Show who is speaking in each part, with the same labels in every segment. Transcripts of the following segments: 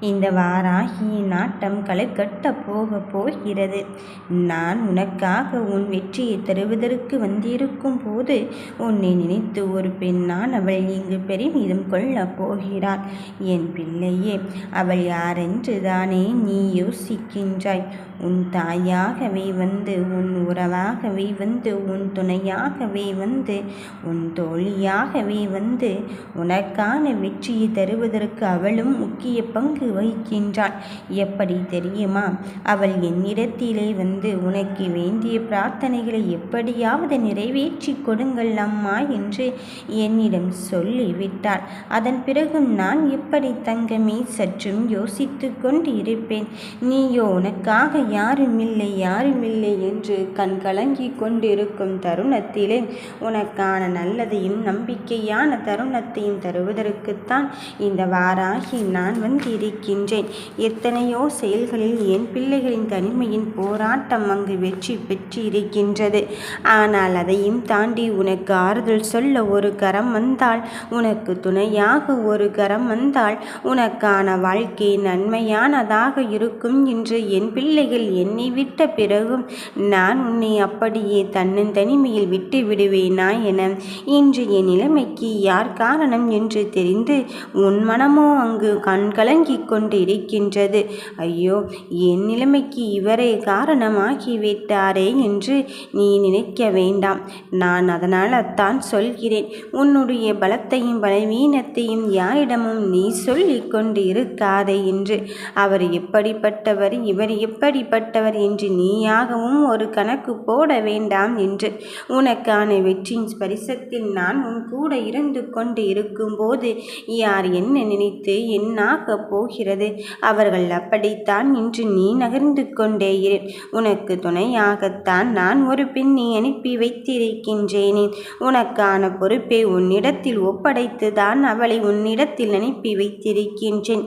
Speaker 1: இந்த வாராகி நாட்டம் களைகட்டப் போகப் போகிறது. நான் உனக்காக உன் வெற்றியைத் தருவதற்கு வந்திருக்கும் போது உன்னை நினைத்து ஒரு பெண்ணான் அவள் இங்கு பெருமிதம் கொள்ளப் போகிறாள். என் பிள்ளையே அவள் யாரென்று தானே நீ யோசிக்கின்றாய். உன் தாயாகவே வந்து உன் உறவாகவே வந்து உன் துணையாகவே வந்து உன் தோழியாகவே வந்து உனக்கான வெற்றியை தருவதற்கு அவளும் முக்கிய பங்கு வகிக்கின்றாள். எப்படி தெரியுமா? அவள் என்னிடத்திலே வந்து உனக்கு வேண்டிய பிரார்த்தனைகளை எப்படியாவது நிறைவேற்றி கொடுங்கள் அம்மா என்று என்னிடம் சொல்லிவிட்டாள். அதன் பிறகும் நான் எப்படி தங்கமே சற்றும் யோசித்து கொண்டு இருப்பேன். நீயோ உனக்காக யாருமில்லை யாருமில்லை என்று கண்கலங்கிக் கொண்டிருக்கும் தருணத்திலே உனக்கான நல்லதையும் நம்பிக்கையான தருணத்தையும் தருவதற்குத்தான் இந்த வாராகி நான் வந்திருக்கின்றேன். எத்தனையோ செயல்களில் என் பிள்ளைகளின் தனிமையின் போராட்டம் அங்கு வெற்றி பெற்றிருக்கின்றது. ஆனால் அதையும் தாண்டி உனக்கு ஆறுதல் சொல்ல ஒரு கரம் வந்தால் உனக்கு துணையாக ஒரு கரம் வந்தால் உனக்கான வாழ்க்கை நன்மையானதாக இருக்கும் என்று என் பிள்ளைகள் என்னை விட்ட பிறகும் நான் உன்னை அப்படியே தன்னந்தனிமையில் விட்டு விடுவேனா என இன்று என் நிலைமைக்கு யார் காரணம் என்று தெரிந்து உன் மனமோ அங்கு கண்கலங்கி கொண்டிருக்கின்றது. ஐயோ என் நிலைமைக்கு இவரே காரணமாகிவிட்டாரே என்று நீ நினைக்க வேண்டாம். நான் அதனால் அத்தான் சொல்கிறேன். உன்னுடைய பலத்தையும் பலவீனத்தையும் யாரிடமும் நீ சொல்லிக் கொண்டு இருக்காதே என்று. அவர் எப்படிப்பட்டவர் இவர் எப்படிப்பட்டவர் என்று நீயாகவும் ஒரு கணக்கு போட வேண்டாம் என்று. உனக்கான வெற்றியின் ஸ்பரிசத்தில் நான் உன் கூட இருந்து கொண்டு இருக்கும்போது யார் என்ன நினைத்து என்னாகப் போகிறது? அவர்கள் அப்படித்தான் இன்று நீ நகர்ந்து கொண்டே இரு. உனக்கு துணையாகத்தான் நான் ஒரு பெண்ணை அனுப்பி வைத்திருக்கின்றேனே. உனக்கான பொறுப்பை உன்னிடத்தில் ஒப்படைத்து தான் அவளை உன்னிடத்தில் அனுப்பி வைத்திருக்கின்றேன்.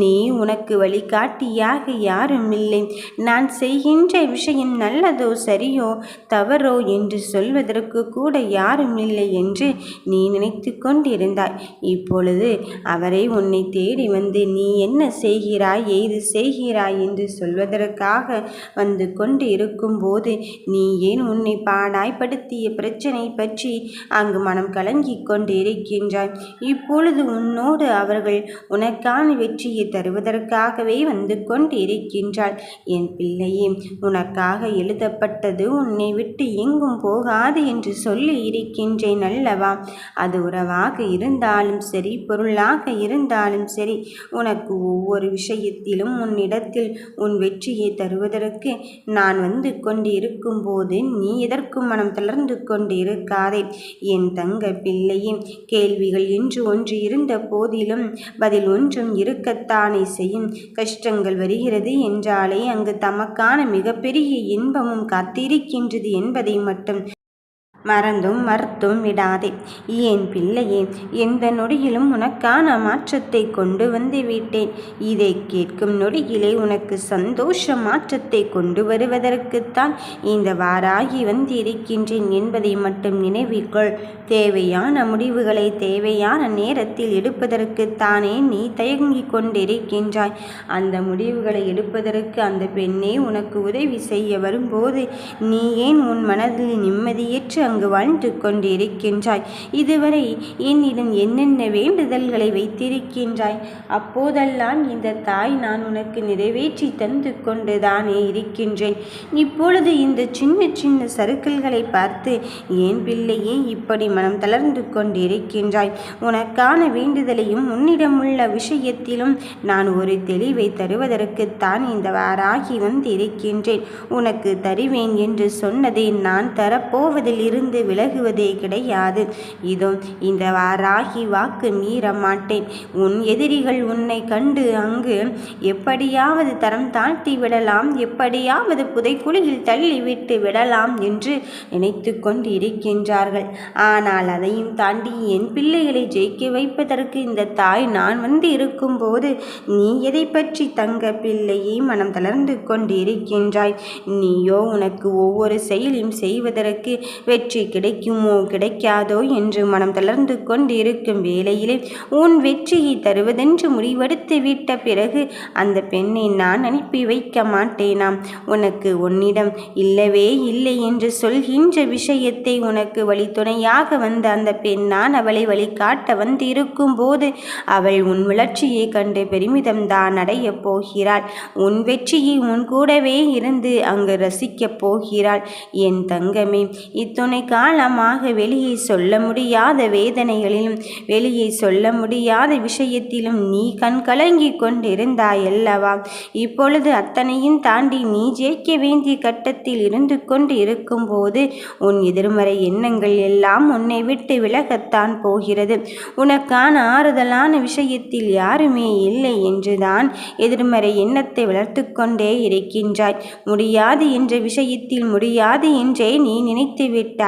Speaker 1: நீ உனக்கு வழிகாட்டியாக யாருமில்லை. நான் செய்கின்ற விஷயம் நல்லதோ சரியோ தவறோ என்று சொல்வதற்கு கூட யாருமில்லை என்று நீ நினைத்து கொண்டிருந்தாய். இப்பொழுது அவரை உன்னை தேடி வந்து நீ என்ன செய்கிறாய் ஏது செய்கிறாய் என்று சொல்வதற்காக வந்து கொண்டு இருக்கும்போது நீ ஏன் உன்னை பாடாய்ப்படுத்திய பிரச்சனை பற்றி அங்கு மனம் கலங்கிக் கொண்டு இருக்கின்றாய். இப்பொழுது உன்னோடு அவர்கள் உனக்கான வெற்றியை தருவதற்காகவே வந்து கொண்டு இருக்கின்றாள். என் பிள்ளையே உனக்காக எழுதப்பட்டது உன்னை விட்டு எங்கும் போகாது என்று சொல்லி இருக்கின்றேன் அல்லவா? அது உறவாக இருந்தாலும் சரி பொருளாக இருந்தாலும் சரி உனக்கு ஒவ்வொரு விஷயத்திலும் உன்னிடத்தில் உன் வெற்றியை தருவதற்கு நான் வந்து கொண்டிருக்கும் போது நீ எதற்கும் மனம் தளர்ந்து கொண்டிருக்காதே என் தங்க பிள்ளையே கேள்விகள் என்று ஒன்று இருந்த போதிலும் பதில் ஒன்றும் இருக்கத்தானே செய்யும். கஷ்டங்கள் வருகிறது என்றாலே அங்கு தமக்கான மிகப்பெரிய இன்பமும் காத்திருக்கின்றது என்பதை மட்டும் மறந்தும் மறுத்தும் விடாதே. ஏன் பிள்ளையே எந்த நொடியிலும் உனக்கான மாற்றத்தை கொண்டு வந்து விட்டேன். இதை கேட்கும் நொடியிலே உனக்கு சந்தோஷ மாற்றத்தை கொண்டு வருவதற்குத்தான் இந்த வாராகி வந்திருக்கின்றேன் என்பதை மட்டும் நினைவிக்கொள் தேவையான முடிவுகளை தேவையான நேரத்தில் எடுப்பதற்குத்தானே நீ தயங்கிக் கொண்டிருக்கின்றாய். அந்த முடிவுகளை எடுப்பதற்கு அந்த பெண்ணே உனக்கு உதவி செய்ய வரும்போது நீ ஏன் உன் மனதில் நிம்மதியற்று அங்கு வாழ்ந்து கொண்டிருக்கின்றாய். இதுவரை என்னிடம் என்னென்ன வேண்டுதல்களை வைத்திருக்கின்றாய். அப்போதெல்லாம் இந்த தாய் நான் உனக்கு நிறைவேற்றி தந்து கொண்டுதானே இருக்கின்றேன். இப்பொழுது இந்த சின்ன சின்ன சறுக்கல்களை பார்த்து ஏன் பிள்ளையே இப்படி மனம் தளர்ந்து கொண்டிருக்கின்றாய். உனக்கான வேண்டுதலையும் உன்னிடமுள்ள விஷயத்திலும் நான் ஒரு தெளிவை தருவதற்குத்தான் இந்த வாராகி வந்திருக்கின்றேன். உனக்கு தருவேன் என்று சொன்னதை நான் தரப்போவதில் இருந்து விலகுவதே கிடையாது. இதோ இந்த வாராகி வாக்கு மீற மாட்டேன். உன் எதிரிகள் உன்னை கண்டு அங்கு எப்படியாவது தரம் தாழ்த்தி விடலாம் எப்படியாவது புதைக்குழியில் தள்ளிவிட்டு விடலாம் என்று நினைத்து கொண்டு இருக்கின்றார்கள். ஆனால் அதையும் தாண்டி என் பிள்ளைகளை ஜெயிக்க வைப்பதற்கு இந்த தாய் நான் வந்து இருக்கும்போது நீ எதை பற்றி தங்க பிள்ளையை மனம் தளர்ந்து கொண்டு இருக்கின்றாய். நீயோ உனக்கு ஒவ்வொரு செயலையும் செய்வதற்கு வெற்றி வெற்றி கிடைக்குமோ கிடைக்காதோ என்று மனம் தளர்ந்து கொண்டிருக்கும் வேளையிலே உன் வெற்றியை தருவதென்று முடிவெடுத்து விட்ட பிறகு அந்த பெண்ணை நான் அனுப்பி வைக்க மாட்டேனாம். உனக்கு உன்னிடம் இல்லவே இல்லை என்று சொல்கின்ற விஷயத்தை உனக்கு வழித்துணையாக வந்த அந்த பெண் நான் அவளை வழிகாட்ட வந்திருக்கும் போது அவள் உன் வளர்ச்சியை கண்டு பெருமிதம் தான் அடையப் போகிறாள். உன் வெற்றியை உன் கூடவே இருந்து அங்கு ரசிக்கப் போகிறாள். என் தங்கமே இத்துணை காலமாக வெளியே சொல்ல முடியாத வேதனைகளிலும் வெளியே சொல்ல முடியாத விஷயத்திலும் நீ கண் கலங்கி கொண்டிருந்தாய் அல்லவா இப்பொழுது அத்தனையும் தாண்டி நீ ஜெயிக்க வேண்டிய கட்டத்தில் இருந்து கொண்டு இருக்கும்போது உன் எதிர்மறை எண்ணங்கள் எல்லாம் உன்னை விட்டு விலகத்தான் போகிறது. உனக்கான ஆறுதலான விஷயத்தில் யாருமே இல்லை என்றுதான் எதிர்மறை எண்ணத்தை வளர்த்து கொண்டே இருக்கின்றாய். முடியாது என்ற விஷயத்தில் முடியாது என்றே நீ நினைத்துவிட்ட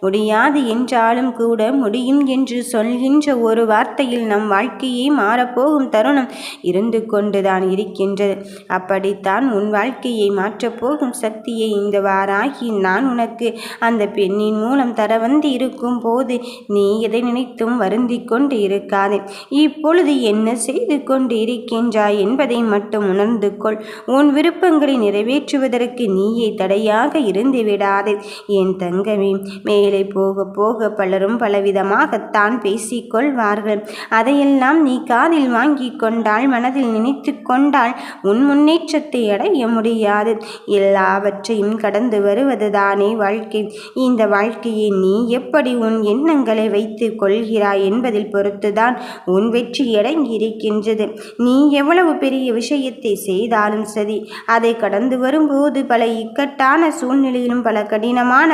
Speaker 1: முடியாது என்றாலும் கூட முடியும் என்று சொல்கின்ற ஒரு வார்த்தையில் நம் வாழ்க்கையை மாறப்போகும் தருணம் இருந்து கொண்டுதான் இருக்கின்றது. அப்படித்தான் உன் வாழ்க்கையை மாற்றப்போகும் சக்தியை இந்த வாராகி நான் உனக்கு அந்த பெண்ணின் மூலம் தர வந்து இருக்கும் போது நீ எதை நினைத்தும் வருந்தி கொண்டு இருக்காதே. இப்பொழுது என்ன செய்து கொண்டு இருக்கின்றாய் என்பதை மட்டும் உணர்ந்து கொள். உன் விருப்பங்களை நிறைவேற்றுவதற்கு நீயே தடையாக இருந்து விடாதே. என் தங்கமே மேலே போக போக பலரும் பலவிதமாகத்தான் பேசிக்கொள்வார்கள். அதையெல்லாம் நீ காதில் வாங்கி கொண்டால் மனதில் நினைத்து கொண்டால் உன் முன்னேற்றத்தை அடைய முடியாது. எல்லாவற்றையும் கடந்து வருவதுதானே வாழ்க்கை. இந்த வாழ்க்கையை நீ எப்படி உன் எண்ணங்களை வைத்து கொள்கிறாய் என்பதில் பொறுத்துதான் உன் வெற்றி அடங்கியிருக்கின்றது. நீ எவ்வளவு பெரிய விஷயத்தை செய்தாலும் சரி அதை கடந்து வரும்போது பல இக்கட்டான சூழ்நிலையிலும் பல கடினமான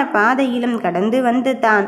Speaker 1: பாதையிலும் கடந்து வந்து தான்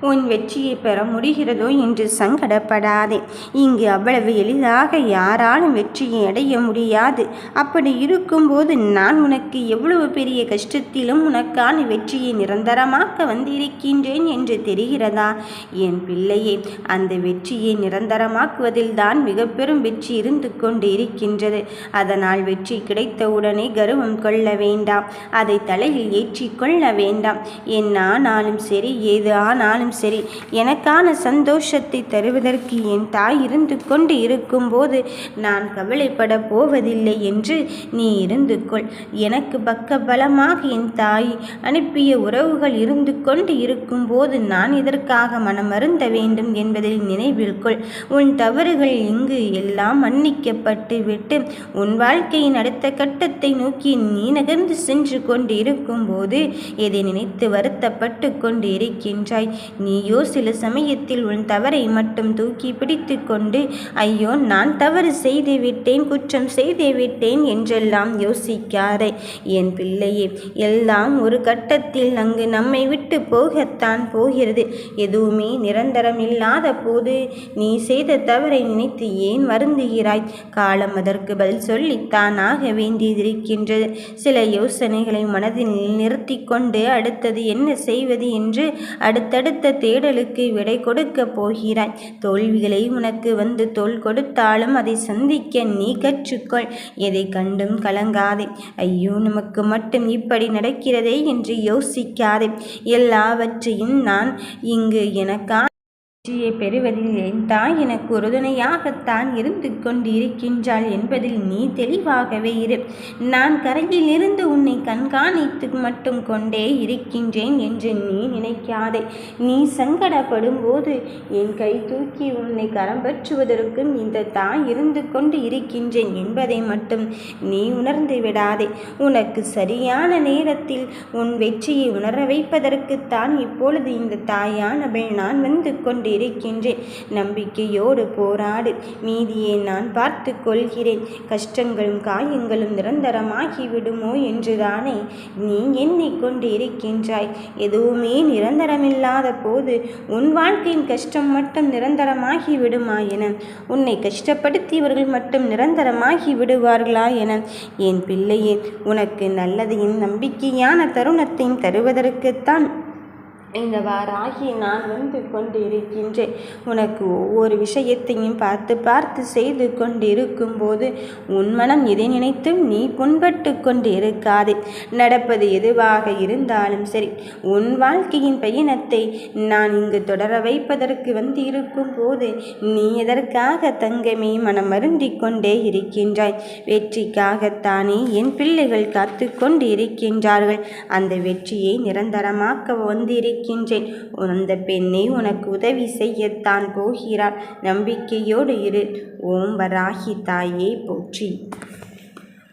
Speaker 1: உன் வெற்றியை பெற முடிகிறதோ என்று சங்கடப்படாதே. இங்கு அவ்வளவு எளிதாக யாராலும் வெற்றியை அடைய முடியாது. அப்படி இருக்கும்போது நான் உனக்கு எவ்வளவு பெரிய கஷ்டத்திலும் உனக்கான வெற்றியை நிரந்தரமாக்க வந்திருக்கின்றேன் என்று தெரிகிறதா? என் பிள்ளையே அந்த வெற்றியை நிரந்தரமாக்குவதில் தான் மிக பெரும் வெற்றி இருந்து கொண்டு இருக்கின்றது அதனால் வெற்றி கிடைத்தவுடனே கர்வம் கொள்ள வேண்டாம். அதை தலையில் ஏற்றிக்கொள்ள வேண்டாம். என் ஆனாலும் சரி ஏது ஆனாலும் இருந்தாலும் சரி எனக்கான சந்தோஷத்தை தருவதற்கு என் தாய் இருந்து கொண்டு இருக்கும்போது நான் கவலைப்பட போவதில்லை என்று நீ இருந்து கொள். எனக்கு பக்க பலமாக என் தாய் அனுப்பிய உறவுகள் இருந்து கொண்டு இருக்கும்போது நான் இதற்காக மனமருந்த வேண்டும் என்பதில் நினைவில் கொள். உன் தவறுகள் இங்கு எல்லாம் மன்னிக்கப்பட்டு விட்டு உன் வாழ்க்கையின் அடுத்த கட்டத்தை நோக்கி நீ நகர்ந்து சென்று கொண்டு இருக்கும்போது எதை நினைத்து வருத்தப்பட்டு கொண்டு இருக்கின்றாய் நீயோ சில சமயத்தில் உன் தவறை மட்டும் தூக்கி பிடித்து கொண்டு ஐயோ நான் தவறு செய்து விட்டேன் குற்றம் செய்து விட்டேன் என்றெல்லாம் யோசிக்காதே. என் பிள்ளையே எல்லாம் ஒரு கட்டத்தில் அங்கு நம்மை விட்டு போகத்தான் போகிறது. எதுவுமே நிரந்தரம் இல்லாத போது நீ செய்த தவறை நினைத்து ஏன் வருந்துகிறாய்? காலம் அதற்கு பதில் சொல்லித்தான் ஆக வேண்டியதிருக்கின்றது சில யோசனைகளை மனதில் நிறுத்தி கொண்டு அடுத்தது என்ன செய்வது என்று அடுத்தடுத்த தேடலுக்கு விடை கொடுக்கப் போகிறாய். தோல்விகளை உனக்கு வந்து தோல் கொடுத்தாலும் அதை சந்திக்க நீ கற்றுக்கொள். எதை கண்டும் கலங்காதே. ஐயோ நமக்கு மட்டும் இப்படி நடக்கிறதே என்று யோசிக்காதே. எல்லாவற்றையும் நான் இங்கு எனக்கா வெற்றியை பெறுவதில் என் தாய் எனக்கு உறுதுணையாகத்தான் இருந்து கொண்டிருக்கின்றாள் என்பதில் நீ தெளிவாகவே இரு. நான் கரையில் இருந்து உன்னை கண்காணித்து மட்டும் கொண்டே இருக்கின்றேன் என்று நீ நினைக்காதே. நீ சங்கடப்படும் போது என் கை தூக்கி உன்னை கரம் பற்றுவதற்கும் இந்த தாய் இருந்து கொண்டு இருக்கின்றேன் என்பதை மட்டும் நீ உணர்ந்து விடாதே. உனக்கு சரியான நேரத்தில் உன் வெற்றியை உணர வைப்பதற்குத்தான் இப்பொழுது இந்த தாயானவள் நான் வந்து கொண்டு இருக்கின்றேன் நம்பிக்கையோடு போராடு. மீதியை நான் பார்த்து கொள்கிறேன். கஷ்டங்களும் காயங்களும் நிரந்தரமாகிவிடுமோ என்றுதானே. நீ எண்ணிக்கொண்டு இருக்கின்றாய் எதுவுமே நிரந்தரமில்லாத போது உன் வாழ்க்கையின் கஷ்டம் மட்டும் நிரந்தரமாகி விடுமா என. உன்னை கஷ்டப்படுத்தியவர்கள் மட்டும் நிரந்தரமாகி விடுவார்களா என. என் பிள்ளையே உனக்கு நல்லதையும் நம்பிக்கையான தருணத்தையும் தருவதற்குத்தான் இந்த வாராகி நான் வந்து கொண்டிருக்கின்றேன். உனக்கு ஒவ்வொரு விஷயத்தையும் பார்த்து பார்த்து செய்து கொண்டிருக்கும் போது உன் மனம் எதை நினைத்தும் நீ புண்பட்டு கொண்டிருக்காதே. நடப்பது எதுவாக இருந்தாலும் சரி உன் வாழ்க்கையின் பயணத்தை நான் இங்கு தொடர வைப்பதற்கு வந்து இருக்கும் போது நீ எதற்காக தங்கமே மனம் வருந்தி கொண்டே இருக்கின்றாய்? வெற்றிக்காகத்தானே என் பிள்ளைகள் காத்து கொண்டு இருக்கின்றார்கள் அந்த வெற்றியை நிரந்தரமாக்க வந்திருக்க இருக்கின்றேன். அந்த பெண்ணை உனக்கு உதவி செய்யத்தான் போகிறாள். நம்பிக்கையோடு இரு. ஓம் வராகி தாயே போற்றி.